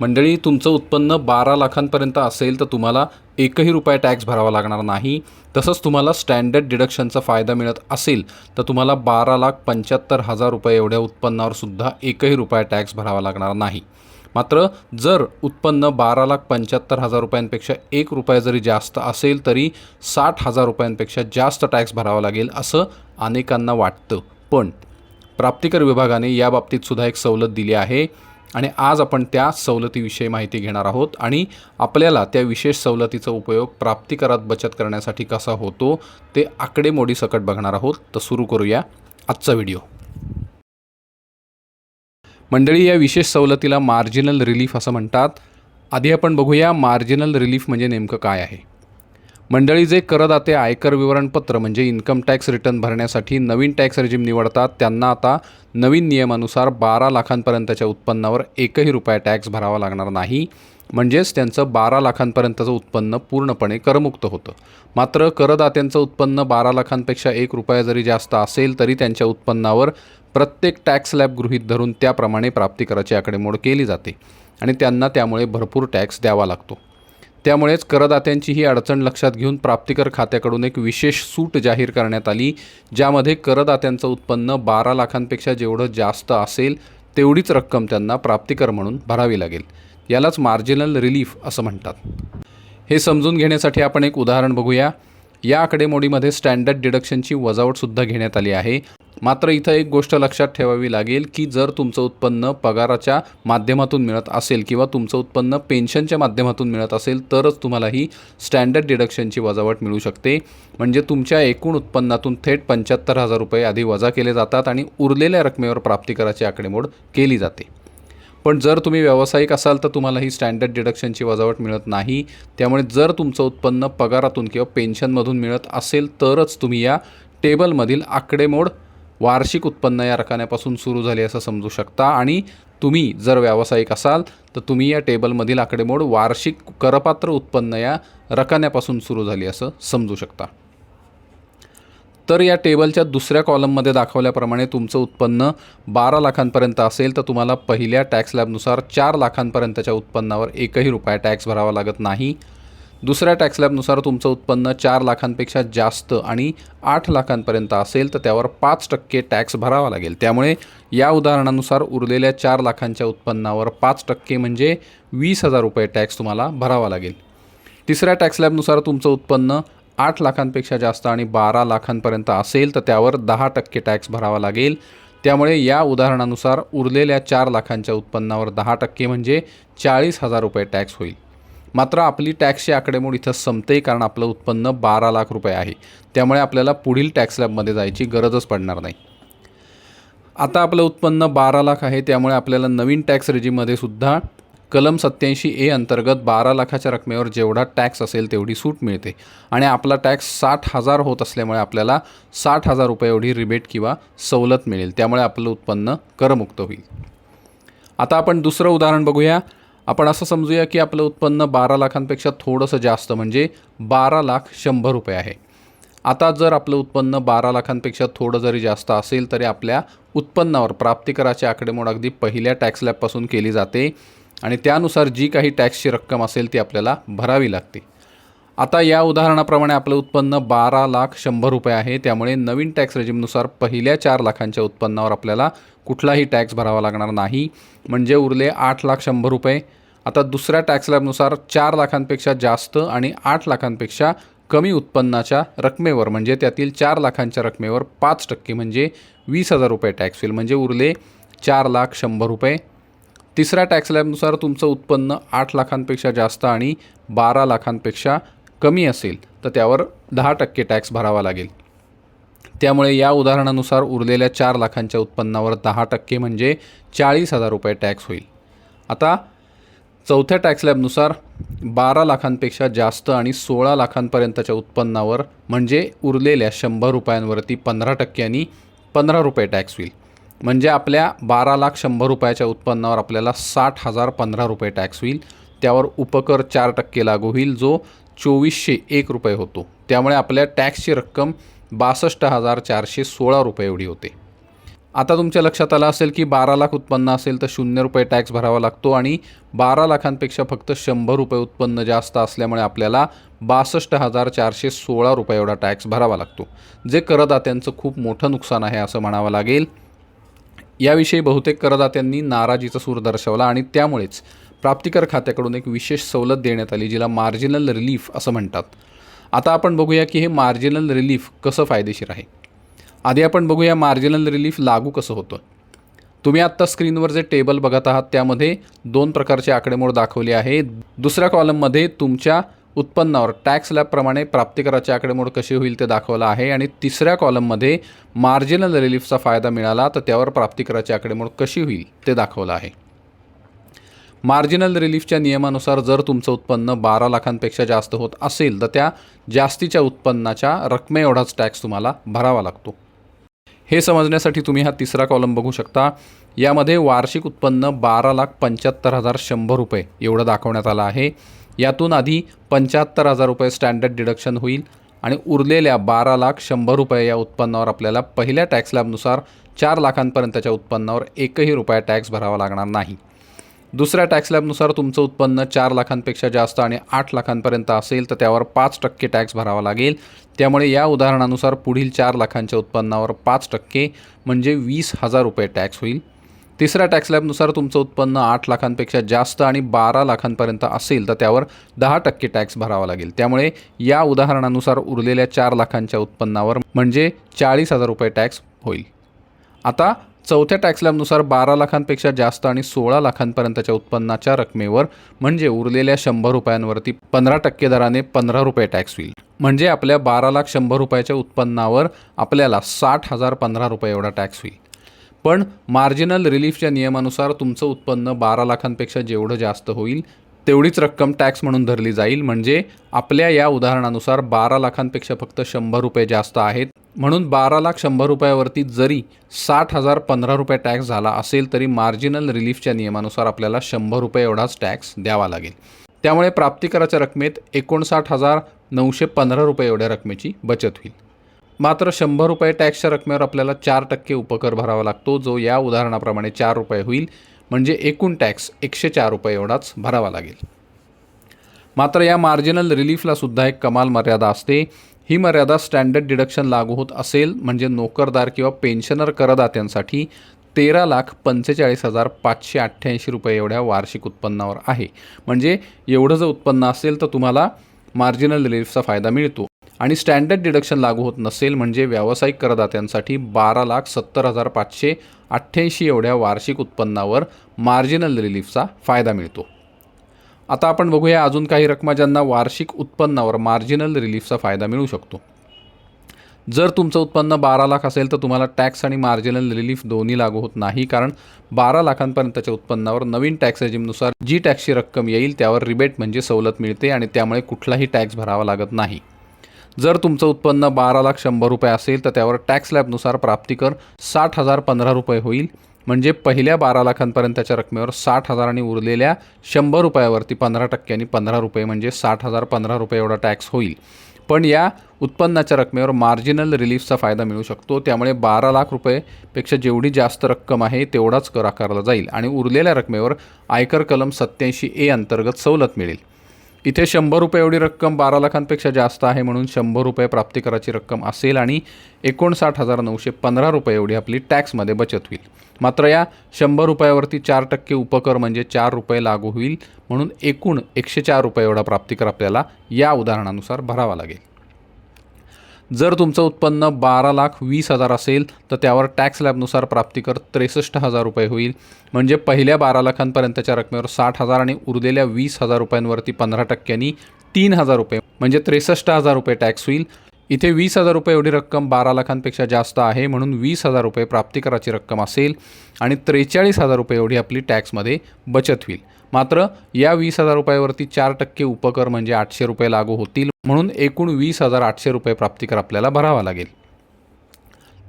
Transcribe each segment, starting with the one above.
मंडळी तुमचं उत्पन्न बारा लाखांपर्यंत असेल तर तुम्हाला एकही रुपया टॅक्स भरावा लागणार नाही. तसंच तुम्हाला स्टँडर्ड डिडक्शनचा फायदा मिळत असेल तर तुम्हाला बारा लाख पंच्याहत्तर हजार रुपये एवढ्या उत्पन्नावर सुद्धा एकही रुपया टॅक्स भरावा लागणार नाही. मात्र जर उत्पन्न बारा लाख पंच्याहत्तर हजार रुपयांपेक्षा एक रुपया जरी जास्त असेल तरी साठ हजार रुपयांपेक्षा जास्त टॅक्स भरावा लागेल असं अनेकांना वाटतं. पण प्राप्तिकर विभागाने याबाबतीत सुद्धा एक सवलत दिली आहे. आणि आज आपण त्या सवलतीविषयी माहिती घेणार आहोत आणि आपल्याला त्या विशेष सवलतीचा उपयोग प्राप्तिकरात बचत करण्यासाठी कसा होतो ते आकडेमोडी सकट बघणार आहोत. तर सुरू करूया आजचा व्हिडिओ. मंडळी या विशेष सवलतीला मार्जिनल रिलीफ असं म्हणतात. आधी आपण बघूया मार्जिनल रिलीफ म्हणजे नेमकं काय आहे. मंडळी जे करदाते आयकर विवरणपत्र म्हणजे इन्कम टॅक्स रिटर्न भरण्यासाठी नवीन टॅक्स रेजिम निवडतात त्यांना आता नवीन नियमानुसार बारा लाखांपर्यंतच्या उत्पन्नावर एकही रुपया टॅक्स भरावा लागणार नाही. म्हणजेच त्यांचं बारा लाखांपर्यंतचं उत्पन्न पूर्णपणे करमुक्त होतं. मात्र करदात्यांचं उत्पन्न बारा लाखांपेक्षा एक रुपया जरी जास्त असेल तरी त्यांच्या उत्पन्नावर प्रत्येक टॅक्स लॅब गृहीत धरून त्याप्रमाणे प्राप्तिकराची आकडेमोड केली जाते. आणि त्यांना त्यामुळे भरपूर टॅक्स द्यावा लागतो. त्यामुळेच करदात्यांची ही अडचण लक्षात घेऊन प्राप्तिकर खात्याकडून एक विशेष सूट जाहीर करण्यात आली ज्यामध्ये करदात्यांचं उत्पन्न बारा लाखांपेक्षा जेवढं जास्त असेल तेवढीच रक्कम त्यांना प्राप्तिकर म्हणून भरावी लागेल. यालाच मार्जिनल रिलीफ असं म्हणतात. हे समजून घेण्यासाठी आपण एक उदाहरण बघूया. या आकडेमोडीमध्ये स्टँडर्ड डिडक्शनची वजावटसुद्धा घेण्यात आली आहे. मात्र इथं एक गोष्ट लक्षात ठेवावी लागेल की जर तुमचं उत्पन्न पगाराच्या माध्यमातून मिळत असेल किंवा तुमचं उत्पन्न पेन्शनच्या माध्यमातून मिळत असेल तरच तुम्हाला ही स्टँडर्ड डिडक्शनची वजावट मिळू शकते. म्हणजे तुमच्या एकूण उत्पन्नातून थेट पंच्याहत्तर हजार रुपये आधी वजा केले जातात आणि उरलेल्या रकमेवर प्राप्तिकराची आकडेमोड केली जाते. पण जर तुम्ही व्यावसायिक असाल तर तुम्हाला ही स्टँडर्ड डिडक्शनची वजावट मिळत नाही. त्यामुळे जर तुमचं उत्पन्न पगारातून किंवा पेन्शनमधून मिळत असेल तरच तुम्ही या टेबलमधील आकडेमोड वार्षिक उत्पन्न या रकान्यापासून सुरू झाली असं समजू शकता. आणि तुम्ही जर व्यावसायिक असाल तर तुम्ही या टेबलमधील आकडेमोड वार्षिक करपात्र उत्पन्न या रकान्यापासून सुरू झाली असं समजू शकता. तर या टेबलच्या दुसऱ्या कॉलममध्ये दाखवल्याप्रमाणे तुमचं उत्पन्न बारा लाखांपर्यंत असेल तर तुम्हाला पहिल्या टॅक्स लॅबनुसार चार लाखांपर्यंतच्या उत्पन्नावर एकही रुपया टॅक्स भरावा लागत नाही. दुसऱ्या टॅक्स लॅबनुसार तुमचं उत्पन्न चार लाखांपेक्षा जास्त आणि आठ लाखांपर्यंत असेल तर त्यावर पाच टक्के टॅक्स भरावा लागेल. त्यामुळे या उदाहरणानुसार उरलेल्या चार लाखांच्या उत्पन्नावर पाच टक्के म्हणजे वीस हजार रुपये टॅक्स तुम्हाला भरावा लागेल. तिसऱ्या टॅक्स लॅबनुसार तुमचं उत्पन्न आठ लाखांपेक्षा जास्त आणि बारा लाखांपर्यंत असेल तर त्यावर दहा टक्के टॅक्स भरावा लागेल. त्यामुळे या उदाहरणानुसार उरलेल्या चार लाखांच्या उत्पन्नावर दहा टक्के म्हणजे चाळीस हजार रुपये टॅक्स होईल. मात्र आपली टॅक्सची आकडेमोड इथं संपते कारण आपलं उत्पन्न बारा लाख रुपये आहे. त्यामुळे आपल्याला पुढील टॅक्स लॅबमध्ये जायची गरजच पडणार नाही. आता आपलं उत्पन्न बारा लाख आहे त्यामुळे आपल्याला नवीन टॅक्स रेजिममध्ये सुद्धा कलम सत्याऐंशी ए अंतर्गत बारा लाखाच्या रकमेवर जेवढा टॅक्स असेल तेवढी सूट मिळते. आणि आपला टॅक्स साठ हजार होत असल्यामुळे आपल्याला साठ हजार रुपये एवढी रिबेट किंवा सवलत मिळेल. त्यामुळे आपलं उत्पन्न करमुक्त होईल. आता आपण दुसरं उदाहरण बघूया. आपण असं समजूया की आपलं उत्पन्न बारा लाखांपेक्षा थोडंसं जास्त म्हणजे बारा लाख शंभर रुपये आहे. आता जर आपलं उत्पन्न बारा लाखांपेक्षा थोडं जरी जास्त असेल तरी आपल्या उत्पन्नावर प्राप्तिकराची आकडेमोड अगदी पहिल्या टॅक्स लॅबपासून केली जाते आणि त्यानुसार जी काही टॅक्सची रक्कम असेल ती आपल्याला भरावी लागते. आता या उदाहरणाप्रमाणे आपलं उत्पन्न बारा लाख शंभर रुपये आहे त्यामुळे नवीन टॅक्स रेजिमनुसार पहिल्या चार लाखांच्या उत्पन्नावर आपल्याला कुठलाही टॅक्स भरावा लागणार नाही. म्हणजे उरले आठ लाख शंभर रुपये. आता दुसऱ्या टॅक्स लॅबनुसार चार लाखांपेक्षा जास्त आणि आठ लाखांपेक्षा कमी उत्पन्नाच्या रकमेवर म्हणजे त्यातील चार लाखांच्या रकमेवर पाच टक्के म्हणजे वीस हजार रुपये टॅक्स होईल. म्हणजे उरले चार लाख शंभर रुपये. तिसऱ्या टॅक्स लॅबनुसार तुमचं उत्पन्न आठ लाखांपेक्षा जास्त आणि बारा लाखांपेक्षा कमी असेल तर त्यावर दहा टक्के टॅक्स भरावा लागेल. त्यामुळे या उदाहरणानुसार उरलेल्या चार लाखांच्या उत्पन्नावर दहा टक्के म्हणजे चाळीस हजार रुपये टॅक्स होईल. आता चौथ्या टॅक्स लॅबनुसार बारा लाखांपेक्षा जास्त आणि सोळा लाखांपर्यंतच्या उत्पन्नावर म्हणजे उरलेल्या शंभर रुपयांवरती पंधरा टक्क्यांनी पंधरा रुपये टॅक्स होईल. म्हणजे आपल्या बारा लाख शंभर रुपयाच्या उत्पन्नावर आपल्याला साठ हजार पंधरा रुपये टॅक्स होईल. त्यावर उपकर चार टक्के लागू होईल जो चोवीसशे एक रुपये होतो. त्यामुळे आपल्या टॅक्सची रक्कम बासष्ट हजार चारशे सोळा रुपये एवढी होते. आता तुमच्या लक्षात आलं असेल की बारा लाख उत्पन्न असेल तर शून्य रुपये टॅक्स भरावा लागतो आणि बारा लाखांपेक्षा फक्त शंभर रुपये उत्पन्न जास्त असल्यामुळे आपल्याला बासष्ट हजार चारशे सोळा रुपये एवढा टॅक्स भरावा लागतो. जे करदात्यांचं खूप मोठं नुकसान आहे असं म्हणावं लागेल. याविषयी बहुतेक करदात्यांनी नाराजीचा सूर दर्शवला आणि त्यामुळेच प्राप्तिकर खात्याकडून एक विशेष सवलत देण्यात आली जिला मार्जिनल रिलीफ असं म्हणतात. आता आपण बघूया की हे मार्जिनल रिलीफ कसं फायदेशीर आहे. आधी आपण बघूया मार्जिनल रिलीफ लागू कसं होतं तुम्ही आत्ता स्क्रीनवर जे टेबल बघत आहात त्यामध्ये दोन प्रकारचे आकडेमोड दाखवले आहे दुसऱ्या कॉलममध्ये तुमच्या उत्पन्नावर टॅक्स स्लॅबप्रमाणे प्राप्तिकराचे आकडेमोड कसे होईल ते दाखवलं आहे. आणि तिसऱ्या कॉलममध्ये मार्जिनल रिलीफचा फायदा मिळाला तर त्यावर प्राप्तिकराचे आकडेमोड कशी होईल ते दाखवलं आहे. मार्जिनल रिलीफच्या नियमानुसार जर तुमचं उत्पन्न बारा लाखांपेक्षा जास्त होत असेल तर त्या जास्तीच्या उत्पन्नाच्या रकमेएवढाच टॅक्स तुम्हाला भरावा लागतो. हे समजण्यासाठी तुम्ही हा तिसरा कॉलम बघू शकता. यामध्ये वार्षिक उत्पन्न बारा लाख पंच्याहत्तर हजार शंभर रुपये एवढं दाखवण्यात आलं आहे. यातून आधी पंच्याहत्तर हजार रुपये स्टँडर्ड डिडक्शन होईल आणि उरलेल्या बारा लाख शंभर रुपये या उत्पन्नावर आपल्याला पहिल्या टॅक्स लॅबनुसार चार लाखांपर्यंतच्या उत्पन्नावर एकही रुपया टॅक्स भरावा लागणार नाही. दुसऱ्या टॅक्स स्लॅबनुसार तुमचं उत्पन्न चार लाखांपेक्षा जास्त आणि आठ लाखांपर्यंत असेल तर त्यावर पाच टक्के टॅक्स भरावा लागेल. त्यामुळे या उदाहरणानुसार पुढील चार लाखांच्या उत्पन्नावर पाच टक्के म्हणजे वीस हजार रुपये टॅक्स होईल. तिसऱ्या टॅक्स स्लॅबनुसार तुमचं उत्पन्न आठ लाखांपेक्षा जास्त आणि बारा लाखांपर्यंत असेल तर त्यावर दहा टक्के टॅक्स भरावा लागेल. त्यामुळे या उदाहरणानुसार उरलेल्या चार लाखांच्या उत्पन्नावर म्हणजे चाळीस हजार रुपये टॅक्स होईल. आता चौथ्या टॅक्स स्लॅबनुसार बारा लाखांपेक्षा जास्त आणि सोळा लाखांपर्यंतच्या उत्पन्नाच्या रकमेवर म्हणजे उरलेल्या शंभर रुपयांवरती पंधरा टक्के दराने पंधरा रुपये टॅक्स होईल. म्हणजे आपल्या बारा लाख शंभर रुपयाच्या उत्पन्नावर आपल्याला साठ हजार पंधरा रुपये एवढा टॅक्स होईल. पण मार्जिनल रिलीफच्या नियमानुसार तुमचं उत्पन्न बारा लाखांपेक्षा जेवढं जास्त होईल तेवढीच रक्कम टॅक्स म्हणून धरली जाईल. म्हणजे आपल्या या उदाहरणानुसार बारा लाखांपेक्षा फक्त शंभर रुपये जास्त आहेत. म्हणून बारा लाख शंभर रुपयावरती जरी साठ हजार पंधरा रुपये टॅक्स झाला असेल तरी मार्जिनल रिलीफच्या नियमानुसार आपल्याला शंभर रुपये एवढाच टॅक्स द्यावा लागेल. त्यामुळे प्राप्तिकराच्या रकमेत एकोणसाठ हजार नऊशे पंधरा रुपये एवढ्या रकमेची बचत होईल. मात्र शंभर रुपये टॅक्सच्या रकमेवर आपल्याला चार टक्के उपकर भरावा लागतो जो या उदाहरणाप्रमाणे चार रुपये होईल. म्हणजे एकूण टॅक्स एकशे चार रुपये एवढाच भरावा लागेल. मात्र या मार्जिनल रिलीफला सुद्धा एक कमाल मर्यादा असते. ही मर्यादा स्टँडर्ड डिडक्शन लागू होत असेल म्हणजे नोकरदार किंवा पेन्शनर करदात्यांसाठी तेरा लाख पंचेचाळीस हजार पाचशे अठ्ठ्याऐंशी रुपये एवढ्या वार्षिक उत्पन्नावर आहे. म्हणजे एवढं जर उत्पन्न असेल तर तुम्हाला मार्जिनल रिलीफचा फायदा मिळतो. आणि स्टँडर्ड डिडक्शन लागू होत नसेल म्हणजे व्यावसायिक करदात्यांसाठी बारा लाख सत्तर हजार पाचशे अठ्ठ्याऐंशी एवढ्या वार्षिक उत्पन्नावर मार्जिनल रिलीफचा फायदा मिळतो. आता आपण बघूया अजून काही रकमा ज्यांना वार्षिक उत्पन्नावर मार्जिनल रिलीफचा फायदा मिळू शकतो. जर तुमचं उत्पन्न बारा लाख असेल तर तुम्हाला टॅक्स आणि मार्जिनल रिलीफ दोन्ही लागू होत नाही कारण बारा लाखांपर्यंतच्या उत्पन्नावर नवीन टॅक्स रेजिमनुसार जी टॅक्सची रक्कम येईल त्यावर रिबेट म्हणजे सवलत मिळते आणि त्यामुळे कुठलाही टॅक्स भरावा लागत नाही. जर तुमचं उत्पन्न बारा लाख शंभर रुपये असेल तर त्यावर टॅक्स स्लॅबनुसार प्राप्तिकर साठ हजार पंधरा रुपये होईल. म्हणजे पहिल्या बारा लाखांपर्यंतच्या रकमेवर साठ हजार आणि उरलेल्या शंभर रुपयावरती पंधरा टक्क्यांनी पंधरा रुपये म्हणजे साठ हजार पंधरा रुपये एवढा टॅक्स होईल. पण या उत्पन्नाच्या रकमेवर मार्जिनल रिलीफचा फायदा मिळू शकतो. त्यामुळे बारा लाख रुपयेपेक्षा जेवढी जास्त रक्कम आहे तेवढाच कर आकारला जाईल आणि उरलेल्या रकमेवर आयकर कलम सत्याऐंशी ए अंतर्गत सवलत मिळेल. इथे शंभर रुपये एवढी रक्कम बारा लाखांपेक्षा जास्त आहे म्हणून शंभर रुपये प्राप्तिकराची रक्कम असेल आणि एकोणसाठ हजार नऊशे पंधरा रुपये एवढी आपली टॅक्समध्ये बचत होईल. मात्र या शंभर रुपयावरती चार टक्के उपकर म्हणजे चार रुपये लागू होईल म्हणून एकूण एकशे चार रुपये एवढा प्राप्तिकर आपल्याला या उदाहरणानुसार भरावा लागेल. जर तुमचं उत्पन्न बारा लाख वीस हजार असेल तर त्यावर टॅक्स स्लॅबनुसार प्राप्तिकर त्रेसष्ट हजार रुपये होईल. म्हणजे पहिल्या बारा लाखांपर्यंतच्या रकमेवर साठ हजार आणि उरलेल्या वीस हजार रुपयांवरती पंधरा टक्क्यांनी तीन हजार रुपये म्हणजे त्रेसष्ट हजार रुपये टॅक्स होईल. इथे वीस हजार रुपये एवढी रक्कम बारा लाखांपेक्षा जास्त आहे म्हणून वीस हजार रुपये प्राप्तिकराची रक्कम असेल आणि त्रेचाळीस हजार रुपये एवढी आपली टॅक्समध्ये बचत होईल. मात्र या वीस हजार रुपयावरती चार टक्के उपकर म्हणजे आठशे रुपये लागू होतील म्हणून एकूण वीस हजार आठशे रुपये प्राप्तिकर आपल्याला भरावा लागेल.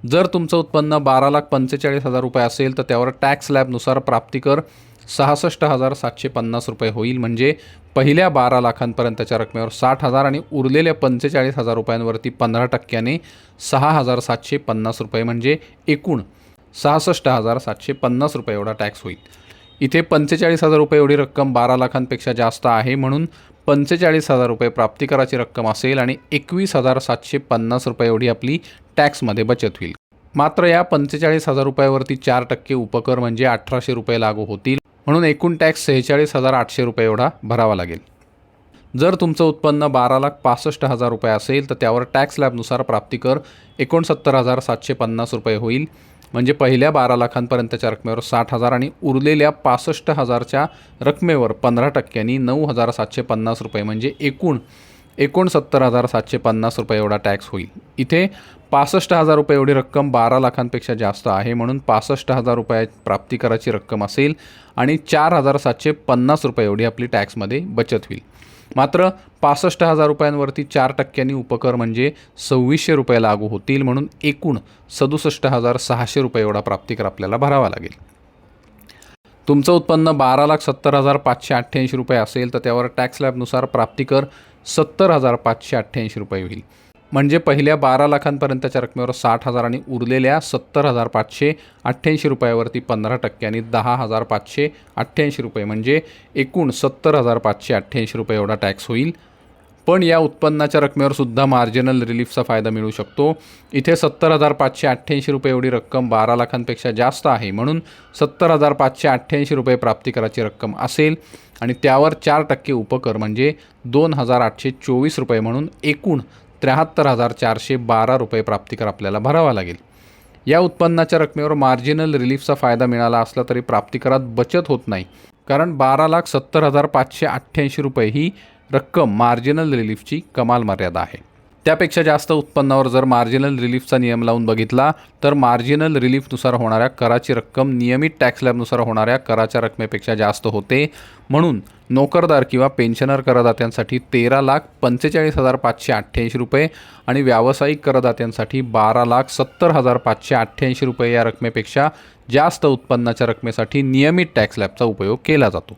जर तुमचं उत्पन्न बारा लाख पंचेचाळीस हजार रुपये असेल तर त्यावर टॅक्स स्लॅबनुसार प्राप्तिकर सहासष्ट हजार सातशे पन्नास रुपये होईल. म्हणजे पहिल्या बारा लाखांपर्यंतच्या रकमेवर साठ हजार आणि उरलेल्या पंचेचाळीस हजार रुपयांवरती पंधरा टक्क्याने सहा हजार सातशे पन्नास रुपये म्हणजे एकूण सहासष्ट हजार सातशे पन्नास रुपये एवढा टॅक्स होईल. इथे पंचेचाळीस हजार रुपये एवढी रक्कम बारा लाखांपेक्षा जास्त आहे म्हणून पंचेचाळीस हजार रुपये प्राप्तिकराची रक्कम असेल आणि एकवीस हजार सातशे पन्नास रुपये एवढी आपली टॅक्समध्ये बचत होईल. मात्र या पंचेचाळीस हजार रुपयावरती चार टक्के उपकर म्हणजे अठराशे रुपये लागू होतील म्हणून एकूण टॅक्स सेहेचाळीस हजार आठशे रुपये एवढा भरावा लागेल. जर तुमचं उत्पन्न बारा लाख पासष्ट हजार रुपये असेल तर त्यावर टॅक्स लॅबनुसार प्राप्तिकर एकोणसत्तर हजार सातशे पन्नास रुपये होईल. म्हणजे पहिल्या बारा लाखांपर्यंतच्या रकमेवर साठ हजार आणि उरलेल्या पासष्ट हजारच्या रकमेवर पंधरा टक्क्यांनी नऊ हजार सातशे पन्नास रुपये म्हणजे एकूण एकोणसत्तर हजार सातशे पन्नास रुपये एवढा टॅक्स होईल. इथे पासष्ट हजार रुपये एवढी रक्कम बारा लाखांपेक्षा जास्त आहे म्हणून पासष्ट हजार रुपया प्राप्तिकराची रक्कम असेल आणि चार हजार सातशे पन्नास रुपये एवढी आपली टॅक्समध्ये बचत होईल. मात्र पासष्ट हजार रुपयांवरती चार टक्क्यांनी उपकर म्हणजे सव्वीसशे रुपये लागू होतील म्हणून एकूण सदुसष्ट हजार सहाशे रुपये एवढा प्राप्तिकर आपल्याला भरावा लागेल. तुमचं उत्पन्न बारा लाख सत्तर हजार पाचशे अठ्ठ्याऐंशी रुपये असेल तर त्यावर टॅक्स स्लॅबनुसार प्राप्तिकर सत्तर हजार पाचशे अठ्ठ्याऐंशी रुपये होईल. म्हणजे पहिल्या बारा लाखांपर्यंतच्या रकमेवर साठ हजार आणि उरलेल्या सत्तर हजार पाचशे अठ्ठ्याऐंशी रुपयावरती पंधरा टक्क्यांनी दहा हजार पाचशे अठ्ठ्याऐंशी रुपये म्हणजे एकूण सत्तर हजार पाचशे अठ्ठ्याऐंशी रुपये एवढा टॅक्स होईल. पण या उत्पन्नाच्या रकमेवर सुद्धा मार्जिनल रिलीफचा फायदा मिळू शकतो. इथे सत्तर हजार पाचशे अठ्ठ्याऐंशी रुपये एवढी रक्कम बारा लाखांपेक्षा जास्त आहे. म्हणून सत्तर हजार पाचशे अठ्ठ्याऐंशी रुपये प्राप्तिकराची रक्कम असेल. आणि त्यावर चार टक्के उपकर म्हणजे दोन हजार आठशे चोवीस रुपये म्हणून एकूण त्र्याहत्तर हजार चारशे बारा रुपये प्राप्तिकर आपल्याला भरावा लागेल. या उत्पन्नाच्या रकमेवर मार्जिनल रिलीफचा फायदा मिळाला असला तरी प्राप्तिकरात बचत होत नाही. कारण बारा लाख सत्तर हजार पाचशे अठ्ठ्याऐंशी रुपये ही रक्कम मार्जिनल रिलीफची कमाल मर्यादा आहे. त्यापेक्षा जास्त उत्पन्नावर जर मार्जिनल रिलीफचा नियम लावून बघितला तर मार्जिनल रिलीफनुसार होणाऱ्या कराची रक्कम नियमित टॅक्स स्लॅबनुसार होणाऱ्या कराच्या रकमेपेक्षा जास्त होते. म्हणून नोकरदार किंवा पेन्शनर करदात्यांसाठी तेरा लाख पंचेचाळीस हजार पाचशे अठ्ठ्याऐंशी रुपये आणि व्यावसायिक करदात्यांसाठी बारा लाख सत्तर हजार पाचशे अठ्ठ्याऐंशी रुपये या रकमेपेक्षा जास्त उत्पन्नाच्या रकमेसाठी नियमित टॅक्स स्लॅबचा उपयोग केला जातो.